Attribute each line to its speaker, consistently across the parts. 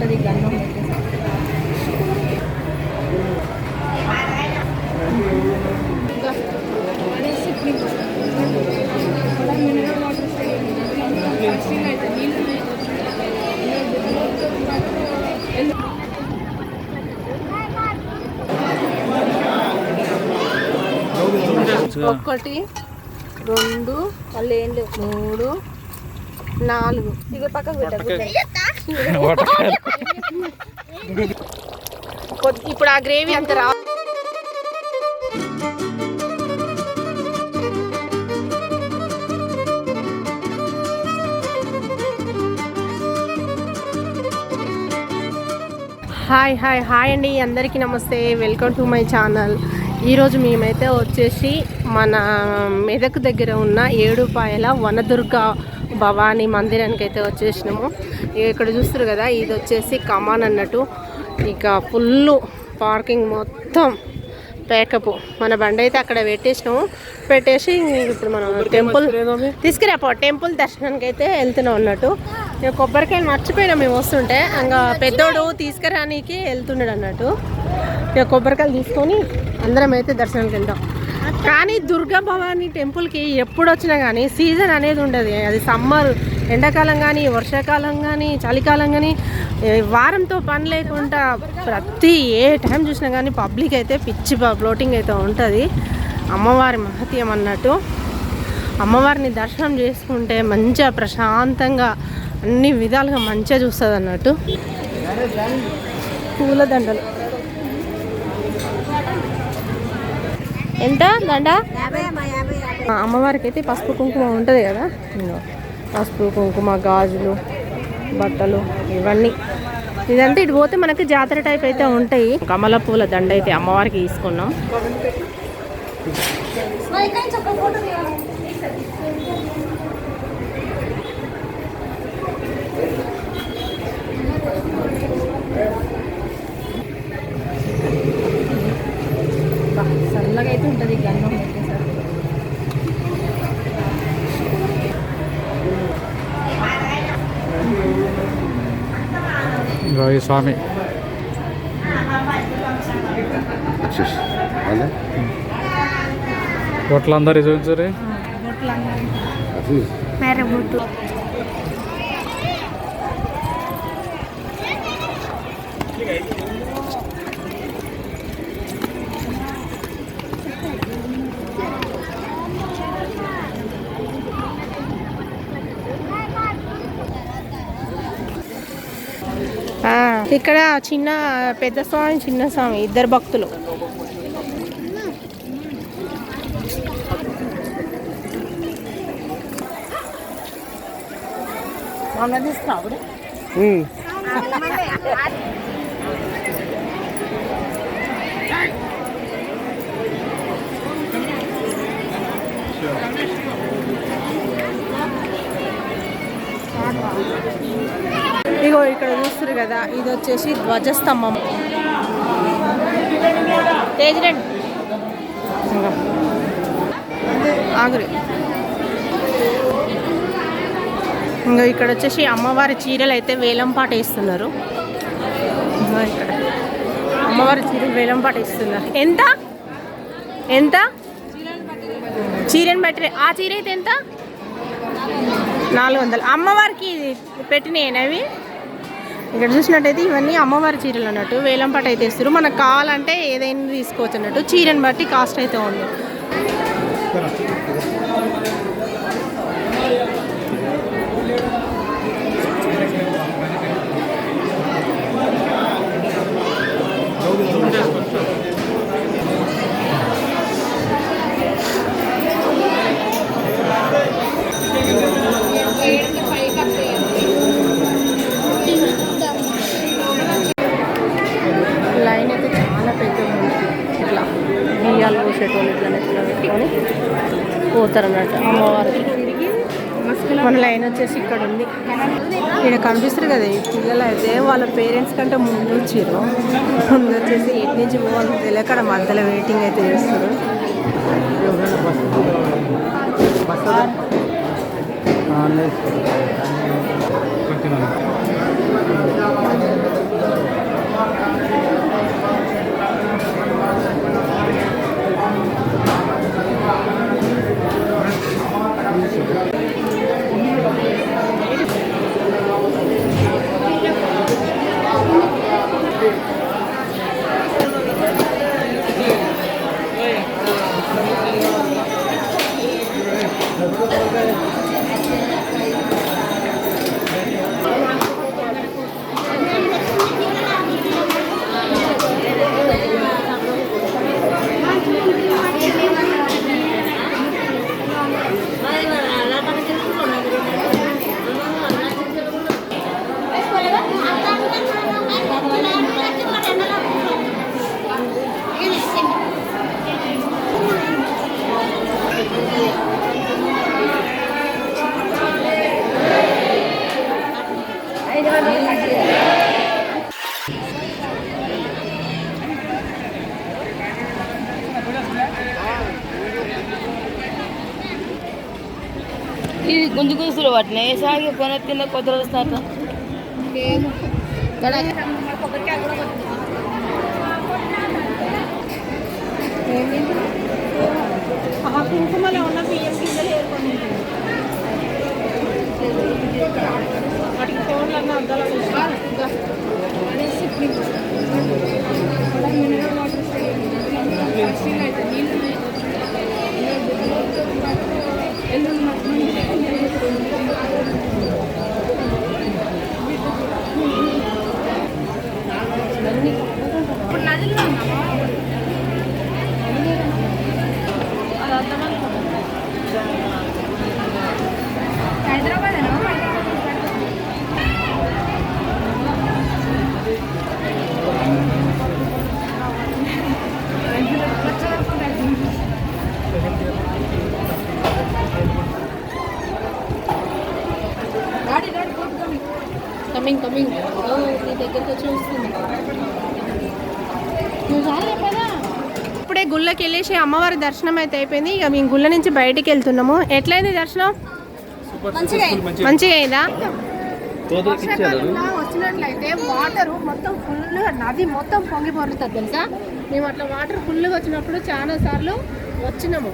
Speaker 1: ఉంటుంది గంధం ఒకటి రెండు మళ్ళీ ఏం లేవు మూడు నాలుగు. ఇక పక్కకు పెట్టకు ఇప్పుడు ఆ గ్రేవీ అంత రా హాయ్ హాయ్ హాయ్ అండి. అందరికీ నమస్తే. Welcome to my channel. ఈరోజు మేమైతే వచ్చేసి మన మెదక్ దగ్గర ఉన్న ఏడుపాయల వనదుర్గ భవానీ మందిరానికి అయితే వచ్చేసినాము. ఇక ఇక్కడ చూస్తారు కదా ఇది వచ్చేసి కమాన్ అన్నట్టు. ఇక ఫుల్ పార్కింగ్ మొత్తం ప్యాకప్. మన బండి అయితే అక్కడ పెట్టేసినాము. పెట్టేసి ఇప్పుడు మనం టెంపుల్ తీసుకురాపో టెంపుల్ దర్శనానికి అయితే వెళ్తున్నాం అన్నట్టు. ఇక కొబ్బరికాయ మర్చిపోయినా మేము వస్తుంటే. ఇంకా పెద్దోడు తీసుకురానికి వెళ్తున్నాడు అన్నట్టు. ఇక కొబ్బరికాయలు తీసుకొని అందరం అయితే దర్శనానికి వెళ్దాం. కానీ దుర్గా భవానీ టెంపుల్కి ఎప్పుడు వచ్చినా కానీ సీజన్ అనేది ఉండదు. అది సమ్మర్ ఎండాకాలం కానీ వర్షాకాలం కానీ చలికాలం కానీ వారంతో పని లేకుండా ప్రతి ఏ టైం చూసినా కానీ పబ్లిక్ అయితే పిచ్చి ఫ్లోటింగ్ అయితే ఉంటుంది. అమ్మవారి మహత్యం అన్నట్టు. అమ్మవారిని దర్శనం చేసుకుంటే మంచిగా ప్రశాంతంగా అన్ని విధాలుగా మంచిగా చూస్తుంది అన్నట్టు పూలదండలు. ఎంత దండ అమ్మవారికి అయితే పసుపు కుంకుమ ఉంటుంది కదా? పసుపు కుంకుమ గాజులు బట్టలు ఇవన్నీ. ఇదంతా ఇటు పోతే మనకి జాతర టైప్ అయితే ఉంటాయి. కమల పూల దండ అయితే అమ్మవారికి తీసుకున్నాం బా, చల్లగా అయితే ఉంటుంది గంధం పెట్టేసరికి
Speaker 2: రాయి స్వామి అందరు చూపించారు.
Speaker 1: ఇక్కడ చిన్న పెద్ద స్వామి చిన్న స్వామి ఇద్దరు భక్తులు. ఇగో ఇక్కడ చూస్తారు కదా ఇది వచ్చేసి ధ్వజస్తంభం. తేజ్ ఆగురి. ఇంకా ఇక్కడ వచ్చేసి అమ్మవారి చీరలు అయితే వేలం పాట ఇస్తున్నారు ఇక్కడ. అమ్మవారి చీరలు వేలం పాట ఇస్తున్నారు ఎంత? ఎంత? చీరని బట్టి ఆ చీర అయితే ఎంత? నాలుగు వందలు. అమ్మవారికి పెట్టినాయి అవి? ఇక్కడ చూసినట్టయితే ఇవన్నీ అమ్మవారి చీరలు అన్నట్టు వేలంపాటు అయితే ఇస్తారు మనకు కావాలంటే ఏదైనా తీసుకోవచ్చు అన్నట్టు. చీరని బట్టి కాస్ట్ అయితే ఉంది లైన్ అయితే చాలా పెద్దగా ఉంది ఇట్లా బియ్యాలు పోసేటోళ్ళు ఇట్లా నెట్లో పెట్టుకొని పోతారు అన్నట్టు అమ్మవారికి మన లైన్ వచ్చేసి ఇక్కడ ఉంది ఇక్కడ కనిపిస్తారు కదా ఈ పిల్లలు అయితే వాళ్ళ పేరెంట్స్ కంటే ముందు వచ్చారు ముందు వచ్చేసి ఎటు నుంచి పోవాలి తెలియక అక్కడ మధ్యలో వెయిటింగ్ అయితే చేస్తారు
Speaker 2: గుంజు గుంజులు పట్టినాయి సాగి పని తిన్న కొద్ది రోజులు స్టార్ట్
Speaker 1: ఆ కుంకుమలో ఉన్న బియ్యం గింజలు ఏరుకొని వాటికి ఫోన్లన్నా అద్దాలు కమింగ్ కమింగ్ నీ దగ్గరికి వచ్చి వస్తుంది ఇప్పుడే వెళ్ళేసి అమ్మవారి దర్శనం అయితే అయిపోయింది. ఇక మేము గుళ్ళ నుంచి బయటికి వెళ్తున్నాము. ఎట్లయింది దర్శనం? మంచిగా అయిందా. వచ్చినట్లయితే వాటర్ మొత్తం ఫుల్గా నది మొత్తం పొంగి పొరులుతుంది తెలుసా? మేము అట్లా వాటర్ ఫుల్గా వచ్చినప్పుడు చాలా సార్లు వచ్చినాము.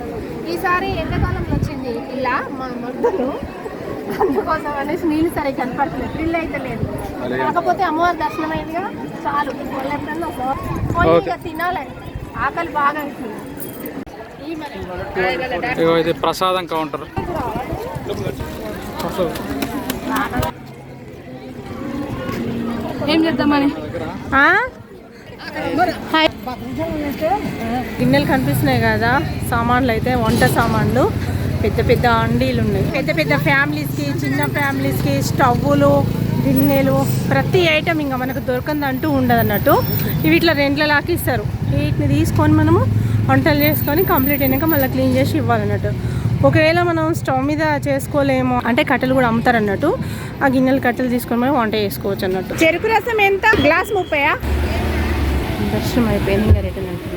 Speaker 1: ఈసారి ఎండాకాలంలో వచ్చింది. ఇలా మా మద్దలు అందుకోసం అనేసి నీళ్ళు సరిగ్గా కనపడలేదు డ్రిల్ అయితే లేదు. కాకపోతే అమ్మవారి దర్శనం అయిందిగా చాలు. ఎప్పుడన్నా తినాలి. ఆకలి బాగా అవుతుంది
Speaker 3: ఇగో ఇది ప్రసాదం కౌంటర్.
Speaker 2: ఏం చేద్దామని
Speaker 1: ఆ? హాయ్. గిన్నెలు కనిపిస్తున్నాయి కదా సామాన్లు అయితే వంట సామాన్లు. పెద్ద పెద్ద అండీలు ఉన్నాయి. పెద్ద పెద్ద ఫ్యామిలీస్కి చిన్న ఫ్యామిలీస్కి స్టవ్వులు గిన్నెలు ప్రతి ఐటమ్ ఇంకా మనకు దొరకంది అంటూ ఉండదు అన్నట్టు ఇవి ఇట్లా రెంట్ల లాకి ఇస్తారు వీటిని తీసుకొని మనము వంటలు చేసుకొని కంప్లీట్ అయినాక మళ్ళీ క్లీన్ చేసి ఇవ్వాలన్నట్టు. ఒకవేళ మనం స్టవ్ మీద చేసుకోలేము అంటే కట్టెలు కూడా అమ్ముతారు అన్నట్టు ఆ గిన్నెలు కట్టెలు తీసుకొని మనం వంట చేసుకోవచ్చు అన్నట్టు చెరుకు రసం ఎంత? గ్లాస్ ముప్పయా? దర్శనం అయిపోయింది ఇంకా రిటర్న్ వెళ్తున్నాము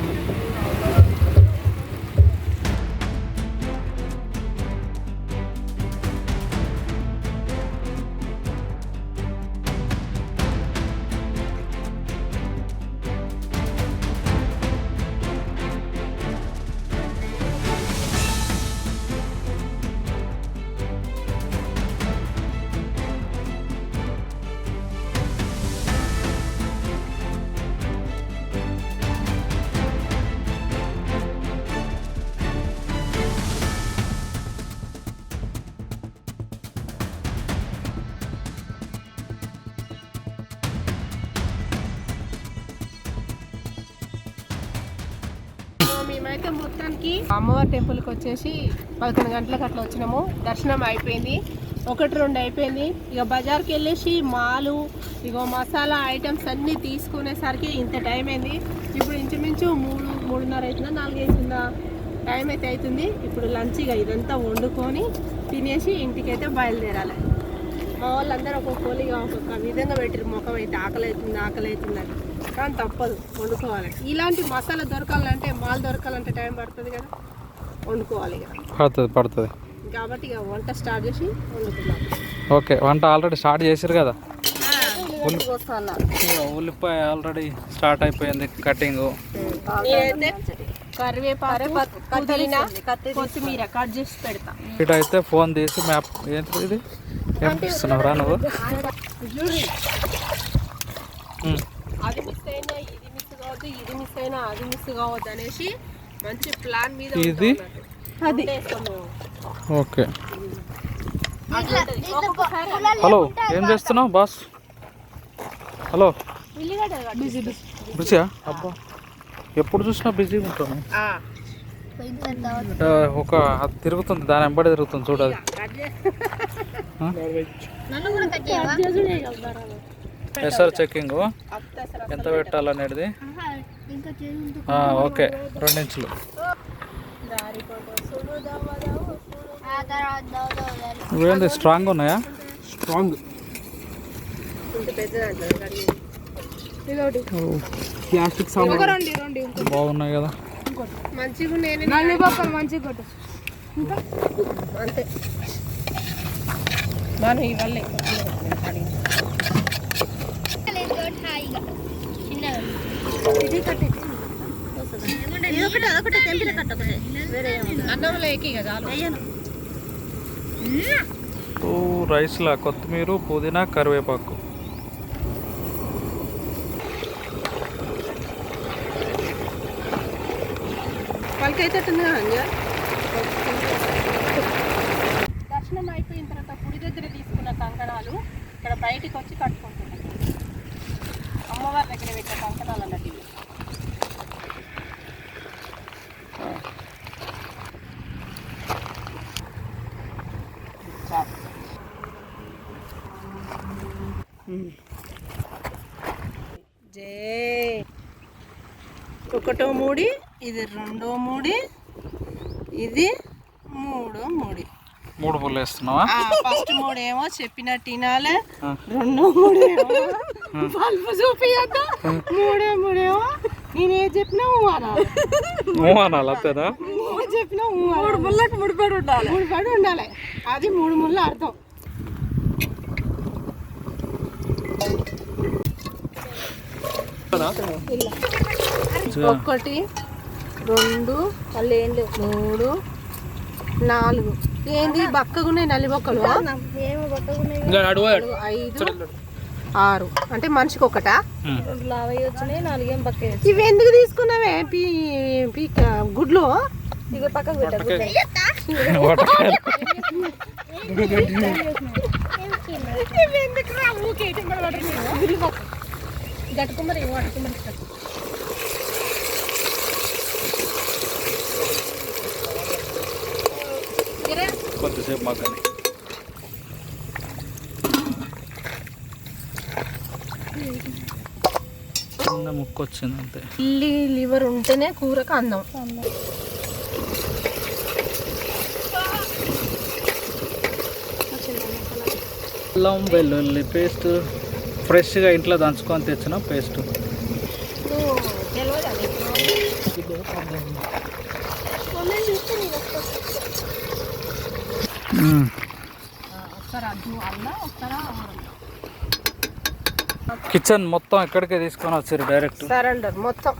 Speaker 1: మేమైతే అమ్మవారి టెంపుల్కి వచ్చేసి పదకొండు గంటలకు అట్లా వచ్చినాము. దర్శనం అయిపోయింది. ఒకటి రెండు అయిపోయింది. ఇక బజార్కి వెళ్ళేసి మాలు ఇగో మసాలా ఐటమ్స్ అన్నీ తీసుకునేసరికి ఇంత టైం అయింది. ఇప్పుడు ఇంచుమించు మూడు మూడున్నర అవుతుందా నాలుగు అవుతుందా టైం అయితే అవుతుంది ఇప్పుడు లంచ్ ఇక ఇదంతా వండుకొని తినేసి ఇంటికైతే బయలుదేరాలి. మా వాళ్ళందరూ ఒక్కొక్క కోలిగా ఒక్కొక్క విధంగా పెట్టారు ముఖం అయితే ఆకలి అవుతుంది ఆకలి అవుతుంది అని కానీ తప్పదు వండుకోవాలి. ఇలాంటి మసాలా దొరకాలంటే మాల్ దొరకాలంటే టైం పడుతుంది కదా. వండుకోవాలి ఇక.
Speaker 3: పడుతుంది పడుతుంది.
Speaker 1: కాబట్టి ఇక వంట స్టార్ట్ చేసి వండుకున్నాం
Speaker 3: ఓకే వంట ఆల్రెడీ స్టార్ట్ చేశారు కదా? ఉల్లిపాయ ఆల్రెడీ స్టార్ట్ అయిపోయింది కటింగ్.
Speaker 1: కొత్తిమీర కట్ చేసి పెడతా.
Speaker 3: ఇటు అయితే ఫోన్ తీసి మ్యాప్ ఏంటి ఇది? ఏం ఇస్తున్నావురా నువ్వు.
Speaker 1: అది మిస్ అయినా ఇది మిస్ కావద్దు ఇది మిస్ అయినా అది మిస్ కావద్దు అనేసి మంచి ప్లాన్ మీద
Speaker 3: ఇది?
Speaker 1: అది.
Speaker 3: ఓకే. హలో ఏం చేస్తున్నావు బాస్? హలో. బిజీయా? అబ్బా. ఎప్పుడు చూసినా బిజీగా ఉంటాను. ఆ, ఒక అది తిరుగుతుంది దాని వెంబడి తిరుగుతుంది చూడదు ఎస్ఆర్ చెక్కింగ్. ఎంత పెట్టాలనేది? ఆ, ఓకే. రెండు ఇంచులు ఇవేంది స్ట్రాంగ్ ఉన్నాయా? స్ట్రాంగ్. ప్లాస్టిక్ బాగున్నాయి కదా.
Speaker 1: మంచిగా నేను
Speaker 2: మంచిగా కొట్టు
Speaker 1: అంతే మనం ఇవాళ అన్నంలో ఎక్కి కదా
Speaker 3: ఓ రైస్లా కొత్తిమీర పుదీనా కరివేపాకు.
Speaker 1: వాళ్ళకైతే దర్శనం అయిపోయిన తర్వాత గుడి దగ్గర తీసుకున్న కంకణాలు ఇక్కడ బయటికి వచ్చి కట్టుకుంటున్నాం అమ్మవారి దగ్గర పెట్టిన కంకణాలు అన్నట్టు ఇవి జై. ఒకటో మూడి ఇది రెండో మూడి ఇది మూడో మూడి.
Speaker 3: మూడు పుల్లు వేస్తున్నావా?
Speaker 1: ఫస్ట్ మూడేమో చెప్పినట్టు వినాలే
Speaker 3: ఆ.
Speaker 1: రెండో మూడేమో బల్బు చూపియద్దు మూడో మూడేమో నేనేం చెప్పినా ఊ అనాలి
Speaker 3: అంతేనా?
Speaker 1: చెప్పినా మూడు ముళ్ళకి ముడిపడి ఉండాలి. ముడిపడి ఉండాలి. అది మూడు ముళ్ళు అర్థం. ఒకటి రెండు మూడు నాలుగు. ఏంది? బక్కగున్నాయి నల్లి బొక్కలు? నాలుగు, ఐదు ఆరు. అంటే మనిషికి ఒకటా ఇవి ఎందుకు తీసుకున్నావే? పీ పీక గుడ్లు?
Speaker 2: ఇక పక్కకు
Speaker 1: ఇవి ఎందుకు రా ఊకే ఇటు మరి పట్టుకున్నావా? గుడ్లు పక్క. గట్టుకుమ్మరి పట్టుకుమ్మరి
Speaker 3: కొద్దిసేపు మగ్గని చిన్న ముక్క వచ్చింది అంతే
Speaker 1: ఇల్లి లివర్ ఉంటేనే కూరకు అందం
Speaker 3: అల్లం వెల్లుల్లి పేస్ట్ ఫ్రెష్గా ఇంట్లో దంచుకొని తెచ్చిన పేస్ట్ కిచెన్ మొత్తం ఎక్కడికే తీసుకొని వచ్చారు డైరెక్ట్
Speaker 1: సరెండర్ మొత్తం.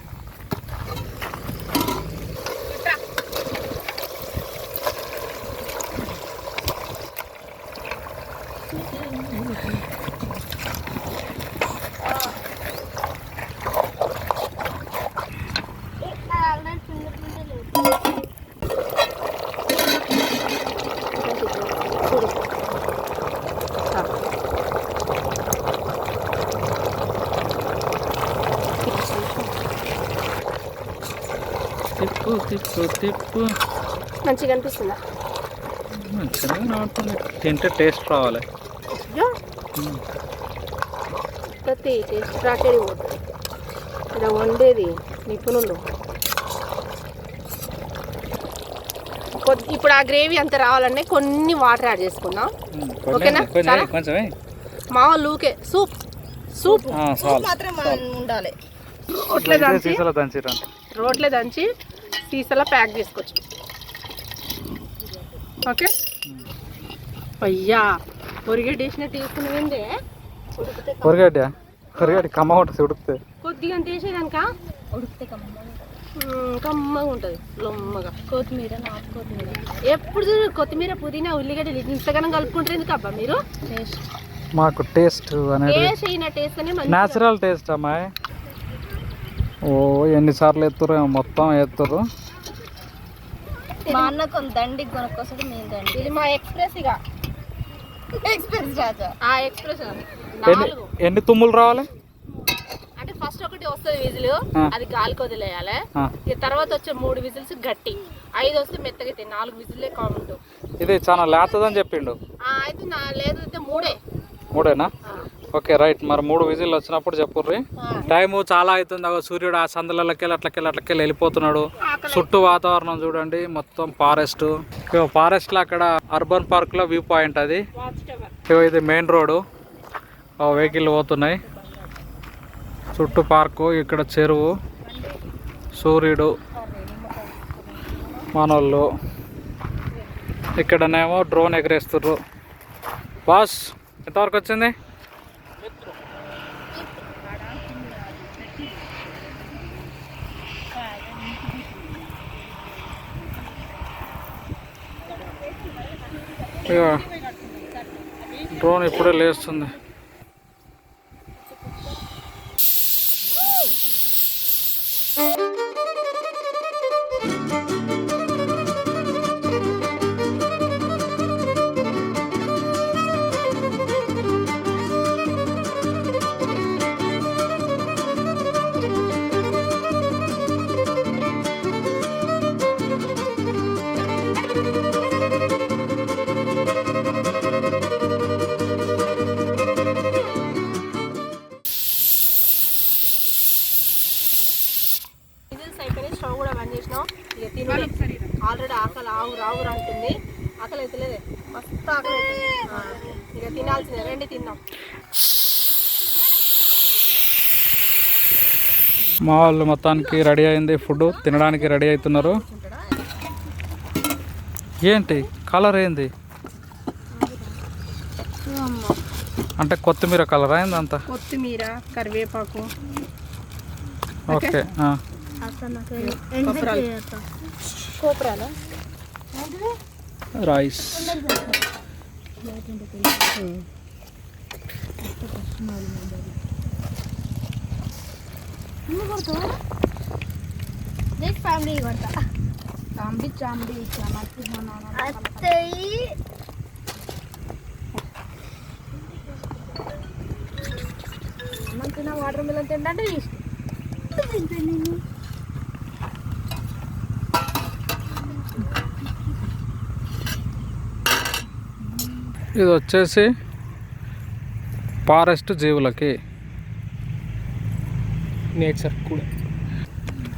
Speaker 3: తిప్పు తిప్పు.
Speaker 1: మంచిగా అనిపిస్తుందా?
Speaker 3: మంచిగా రావట్లేదు. తింటే టేస్ట్ రావాలి.
Speaker 1: ప్రతి టేస్ట్ రాకేది పోతుంది ఇక్కడ వండేది నిపుణులు. కొద్ది ఇప్పుడు ఆ గ్రేవీ అంత రావాలంటే కొన్ని వాటర్ యాడ్ చేసుకుందాం. ఓకేనా? మా లూకే. సూప్. సూప్.
Speaker 3: ఆ, చాలు.
Speaker 2: మాత్రం ఉండాలి.
Speaker 1: రోట్లే దంచి. రోట్లే దంచి. సీసాలో ప్యాక్ చేసుకోవచ్చు. ఓకే? అయ్యా పొరిగేట్ వేసినట్టు వేసుకునేది
Speaker 3: కొరగడ్డ కొరగడ్డ కమ్మ ఉంటుంది ఉడికితే.
Speaker 1: కొద్దిగా అంత వేసేదానిక?
Speaker 2: ఉడికితే కమ్మగా
Speaker 1: కమ్మగా ఉంటుంది లొమ్మగా
Speaker 2: కొత్తిమీర నాటు కొత్తిమీర.
Speaker 1: ఎప్పుడు చూడు కొత్తిమీర పుదీనా ఉల్లిగడ్డ ఇంతగానం కలుపుకుంటారు ఎందుకు అబ్బా మీరు?
Speaker 2: టేస్ట్.
Speaker 3: మాకు టేస్ట్ అనేది
Speaker 1: టేస్ట్ వేస్తేనే మంచి
Speaker 3: న్యాచురల్ టేస్ట్ అమ్మాయి. ఓ ఎన్నిసార్లు ఎత్తురు మొత్తం ఎత్తురు
Speaker 2: మా అన్న కొంత దండి కొనుక్కోసాడు మేము దండి.
Speaker 1: ఇది మా ఎక్స్ప్రెస్ ఇక.
Speaker 2: ఎక్స్ప్రెస్ రాజా.
Speaker 1: ఆ ఎక్స్ప్రెస్
Speaker 3: ఎన్ని
Speaker 1: నాలుగు.
Speaker 3: ఎన్ని తుమ్ములు రావాలి?
Speaker 1: అంటే ఫస్ట్ ఒకటి వస్తుంది విజిల్. అది గాలికి వదిలేయాలి తర్వాత వచ్చే మూడు విజిల్స్ గట్టి. ఐదు వస్తే మెత్తగా అవుతాయి నాలుగు విజిల్లే కామెంట్
Speaker 3: ఇది చాలా లేతదని చెప్పిండు.
Speaker 1: అయితే నా లేదు అయితే మూడే.
Speaker 3: మూడేనా?
Speaker 1: ఆ.
Speaker 3: Okay right. మరి మూడు విజిల్ వచ్చినప్పుడు చెప్పుర్రి. టైం చాలా అవుతుంది అగో సూర్యుడు ఆ సందులకి అట్లకెళ్ళి అట్లకెళ్ళి వెళ్ళిపోతున్నాడు. చుట్టూ వాతావరణం చూడండి మొత్తం ఫారెస్ట్. ఫారెస్ట్లో అక్కడ అర్బన్ పార్క్లో వ్యూ పాయింట్ అది. ఇది మెయిన్ రోడ్ వెహికల్ పోతున్నాయి. చుట్టూ పార్కు ఇక్కడ చెరువు. సూర్యుడు మనోళ్ళు. ఇక్కడనేమో డ్రోన్ ఎగరేస్తుర్రు. బాస్ ఎంతవరకు వచ్చింది? డ్రోన్ ఇప్పుడే లేస్తుంది. మా వాళ్ళు మొత్తానికి రెడీ అయింది ఫుడ్ తినడానికి రెడీ అవుతున్నారు. ఏంటి? కలర్ ఏంది? అంటే కొత్తిమీర కలర్ అయింది అంత?
Speaker 1: కొత్తిమీర కరివేపాకు.
Speaker 3: ఓకే ఆ. రైస్
Speaker 2: ఫ్యామిలీ కొడతా. చాంబి చాంబి అత్తయ్యి. మంచిగా వాటర్ మిలన్ తింటే
Speaker 3: ఇది వచ్చేసి ఫారెస్ట్ జీవులకి. నేచర్ కూడా.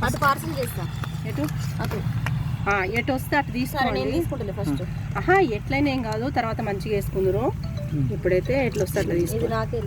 Speaker 2: అటు పార్సల్ చేస్తా.
Speaker 1: ఎటు?
Speaker 2: అటు.
Speaker 1: ఆ, ఎటు వస్తే అటు తీసుకోండి.
Speaker 2: తీసుకుంటాను ఫస్ట్.
Speaker 1: ఆహా ఎట్లయినా ఏం కాదు తర్వాత మంచిగా వేసుకుందరు. ఇప్పుడైతే ఎట్లా వస్తే అట్లా
Speaker 2: ఇది
Speaker 1: తీసుకో
Speaker 2: నాకే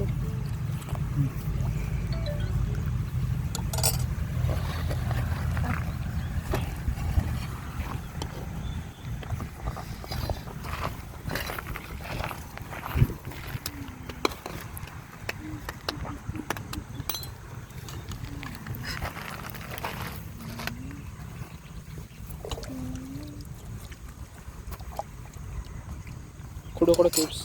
Speaker 3: కూడా మాకు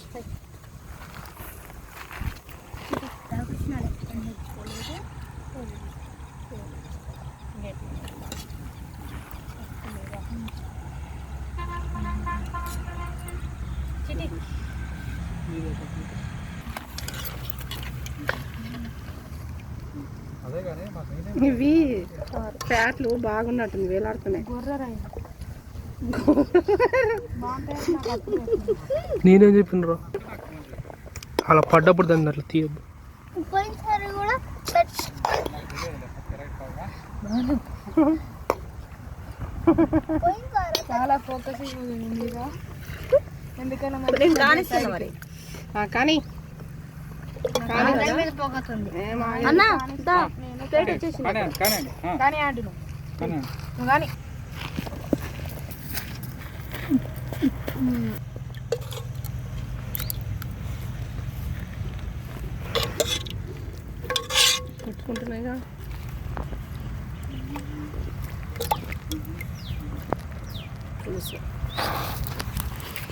Speaker 1: ఇవి ఫ్యాట్లు బాగున్నట్టుంది వేలాడుతున్నాయి.
Speaker 4: నేనేం చెప్పినరా? అలా పడ్డప్పుడు దాన్ని అట్లా తీయద్దు.
Speaker 2: చాలా ఫోకస్ ఎందుకన్నా
Speaker 1: మరి.
Speaker 2: అన్న
Speaker 3: కానీ కానీ
Speaker 2: కానీ ఆడును
Speaker 3: కానీ
Speaker 2: నువ్వు కానీ
Speaker 1: కొట్టుకుంటున్నాయిగా పులుసు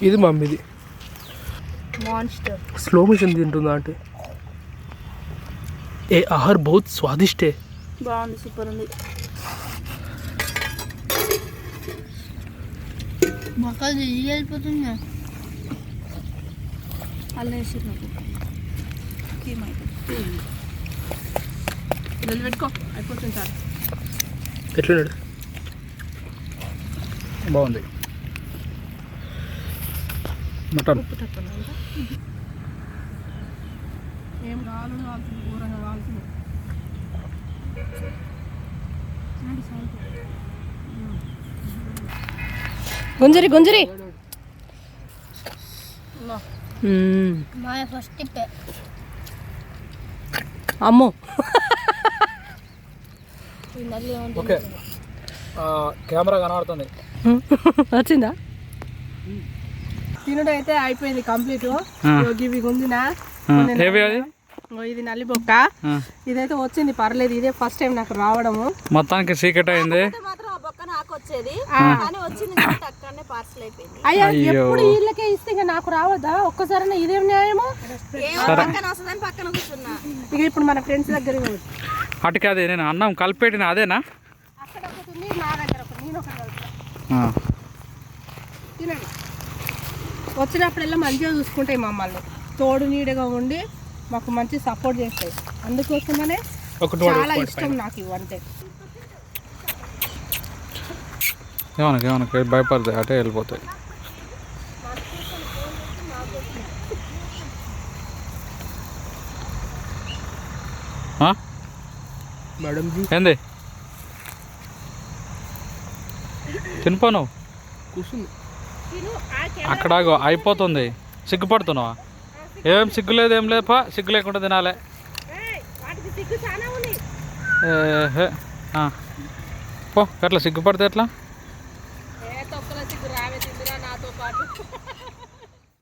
Speaker 4: ఇది మమ్మీది
Speaker 2: మాన్స్టర్
Speaker 4: స్లో मोशन తింటుందా అంటే ఏ ఆహార్ బహుత్ స్వాదిష్ట్ है
Speaker 2: బాగుంది సూపర్ ఉంది మొక్కలు తిరిగి వెళ్ళిపోతుందా అలా వేసి నాకు
Speaker 1: పిల్లలు పెట్టుకో అయిపోతుంది సార్
Speaker 4: ఎట్లున్నాడు?
Speaker 3: బాగుంది. మటన్?
Speaker 1: ఏం కావాలి కావాల్సింది ఘోరంగా కావాల్సింది గుంజరి గుంజరి.
Speaker 2: మా ఫస్ట్ టిప్పే
Speaker 1: అమ్మో.
Speaker 3: ఓకే. కెమెరా కనబడుతుంది.
Speaker 1: వచ్చిందా? తినడం అయితే అయిపోయింది కంప్లీట్. ఇవి ఇగో ఇది నల్లిబొక్క. ఇదైతే వచ్చింది పర్లేదు ఇదే ఫస్ట్ టైం నాకు రావడము.
Speaker 3: మొత్తానికి సీక్రెట్ అయింది
Speaker 2: మాత్రం ఆ బొక్క నాకు వచ్చేది కానీ వచ్చింది కాబట్టి అక్కడనే పార్సల్ అయిపోయింది.
Speaker 1: అయ్యా. ఎప్పుడు వీళ్ళకే ఇస్తే ఇక నాకు రావద్దా? ఒక్కసారి ఇదేం న్యాయము?
Speaker 2: ఏమో పక్కన వస్తుందని పక్కన కూర్చున్నా.
Speaker 1: ఇక ఇప్పుడు మన ఫ్రెండ్స్ దగ్గర.
Speaker 3: అటుకి అది నేను అన్నం కలిపెట్టిన అదేనా?
Speaker 1: అక్కడ ఒకటి ఉంది నా దగ్గర ఒకటి నేను ఒకటి కలుపుతా.
Speaker 3: ఆ.
Speaker 1: తినండి. వచ్చినప్పుడల్లా మంచిగా చూసుకుంటాయి మమ్మల్ని. తోడు నీడగా ఉండి మాకు మంచి సపోర్ట్ చేస్తాయి. అందుకోసమనే
Speaker 3: ఒకటి వాడు
Speaker 1: చాలా ఇష్టం నాకు ఇవంటే
Speaker 3: ఏమనకి ఏమనకి భయపడతాయి అటే వెళ్ళిపోతాయి?
Speaker 4: మేడం
Speaker 3: ఏంది? తినిపో నువ్వు.
Speaker 4: కూర్చుంది.
Speaker 3: అక్కడ అయిపోతుంది. సిగ్గుపడుతున్నావా? ఏం సిగ్గు. లేదు ఏం లేదు పా సిగ్గు లేకుండా తినాలే. పో అట్లా సిగ్గుపడితే ఎట్లా?